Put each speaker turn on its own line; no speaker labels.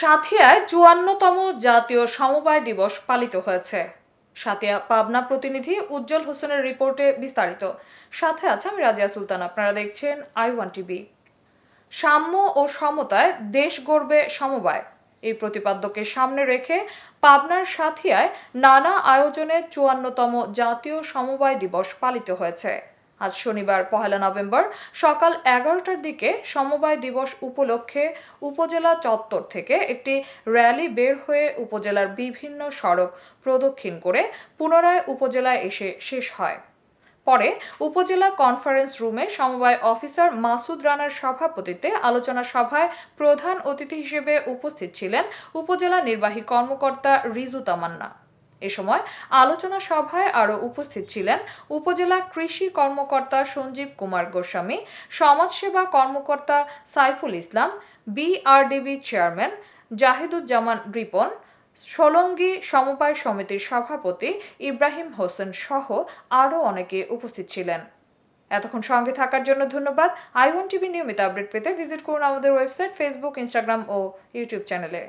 সাথিয়ায় চুয়ান্নতম জাতীয় সমবায় দিবস পালিত হয়েছে। সাথিয়া পাবনা প্রতিনিধি উজ্জ্বল হোসেনের রিপোর্টে বিস্তারিত। সাথে আছে আমি রাজিয়া সুলতান, আপনারা দেখছেন আই ওয়ান টিভি। সাম্য ও সমতায় দেশ গড়বে সমবায়। এই প্রতিপাদ্যকে সামনে রেখে পাবনার সাথিয়ায় নানা আয়োজনে চুয়ান্নতম জাতীয় সমবায় দিবস পালিত হয়েছে। আজ শনিবার, পহেলা নভেম্বর, সকাল এগারোটার দিকে সমবায় দিবস উপলক্ষে উপজেলা চত্বর থেকে একটি র্যালি বের হয়ে উপজেলার বিভিন্ন সড়ক প্রদক্ষিণ করে পুনরায় উপজেলায় এসে শেষ হয়। পরে উপজেলা কনফারেন্স রুমে সমবায় অফিসার মাসুদ রানার সভাপতিত্বে আলোচনা সভায় প্রধান অতিথি হিসেবে উপস্থিত ছিলেন উপজেলা নির্বাহী কর্মকর্তা রিজু তামান্না। এ সময় আলোচনা সভায় আরও উপস্থিত ছিলেন উপজেলা কৃষি কর্মকর্তা সঞ্জীব কুমার গোস্বামী, সমাজসেবা কর্মকর্তা সাইফুল ইসলাম বিআরডিবি চেয়ারম্যান জাহিদুজ্জামান রিপন, সোলঙ্গী সমবায় সমিতির সভাপতি ইব্রাহিম হোসেন সহ আরও অনেকে উপস্থিত ছিলেন। এতক্ষণ সঙ্গে থাকার জন্য ধন্যবাদ। আই ওয়ান টিভি নিয়মিত আপডেট পেতে ভিজিট করুন আমাদের ওয়েবসাইট, ফেসবুক, ইনস্টাগ্রাম ও ইউটিউব চ্যানেলে।